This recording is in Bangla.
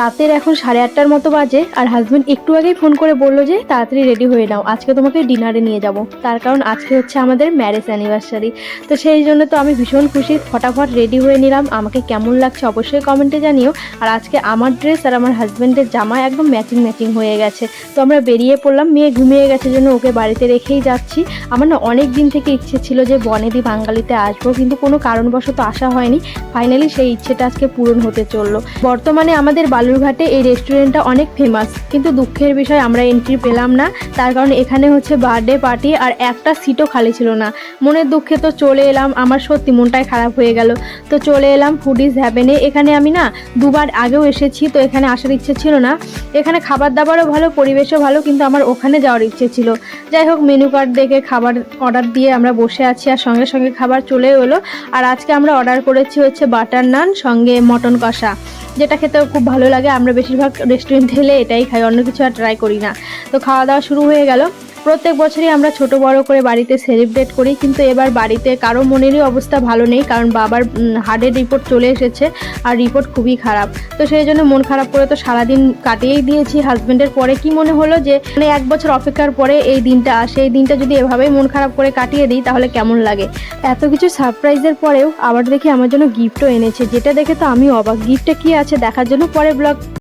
রাতের এখন সাড়ে আটটার মতো বাজে আর হাজবেন্ড একটু আগেই ফোন করে বলল যে, তাড়াতাড়ি রেডি হয়ে নাও। আজকে তোমাকে ডিনারে নিয়ে যাব। তার কারণ আজকে হচ্ছে আমাদের ম্যারেজ অ্যানিভার্সারি তো সেই জন্য তো আমি ভীষণ খুশি, ফটাফট রেডি হয়ে নিলাম। আমাকে কেমন লাগছে অবশ্যই কমেন্টে জানিও। আর আজকে আমার ড্রেস আর আমার হাজব্যান্ডের জামা একদম ম্যাচিং ম্যাচিং হয়ে গেছে। তো আমরা বেরিয়ে পড়লাম, মেয়ে ঘুমিয়ে গেছে জন্য ওকে বাড়িতে রেখেই যাচ্ছি। আমার না অনেক দিন থেকে ইচ্ছে ছিল যে বনেদি বাঙালিতে আসব, কিন্তু কোনো কারণবশত আসা হয়নি। ফাইনালি সেই ইচ্ছেটা আজকে পূরণ হতে চলল। বর্তমানে আমাদের বালুরঘাটে এই রেস্টুরেন্টটা অনেক ফেমাস কিন্তু দুঃখের বিষয়, আমরা এন্ট্রি পেলাম না। তার কারণ এখানে হচ্ছে বার্থডে পার্টি আর একটা সিটও খালি ছিল না। মনের দুঃখে তো চলে এলাম। আমার সত্যি মনটাই খারাপ হয়ে গেল। তো চলে এলাম ফুডিজ হ্যাভেনে এখানে আমি না দুবার আগেও এসেছি, তো এখানে আসার ইচ্ছে ছিল না। এখানে খাবার দাবারও ভালো, পরিবেশও ভালো, কিন্তু আমার ওখানে যাওয়ার ইচ্ছে ছিল। যাই হোক মেনু কার্ড দেখে খাবার অর্ডার দিয়ে আমরা বসে আছি আর সঙ্গে সঙ্গে খাবার চলে এলো। আর আজকে আমরা অর্ডার করেছি হচ্ছে বাটার নান সঙ্গে মটন কষা। যেটা খেতে খুব ভালো লাগে। আমরা বেশিরভাগ রেস্টুরেন্ট হেলে এটাই খাই, অন্য কিছু আর ট্রাই করি না। তো খাওয়া দাওয়া শুরু হয়ে গেল। প্রত্যেক বছরই আমরা ছোট বড় করে বাড়িতে সেলিব্রেট করি, কিন্তু এবার বাড়িতে কারও মনেরই অবস্থা ভালো নেই, কারণ বাবার হার্টের রিপোর্ট চলে এসেছে আর রিপোর্ট খুবই খারাপ। তো সেই জন্য মন খারাপ করে তো সারাদিন কাটিয়েই দিয়েছি। হাজব্যান্ডের পরে কি মনে হলো যে মানে এক বছর অপেক্ষার পরে এই দিনটা আসে, এই দিনটা যদি এভাবেই মন খারাপ করে কাটিয়ে দিই, তাহলে কেমন লাগে? এত কিছু সারপ্রাইজের পরেও আবার দেখি আমার জন্য গিফটও এনেছে, যেটা দেখে তো আমি অবাক। গিফটে কি আছে দেখার জন্য পরে ব্লগ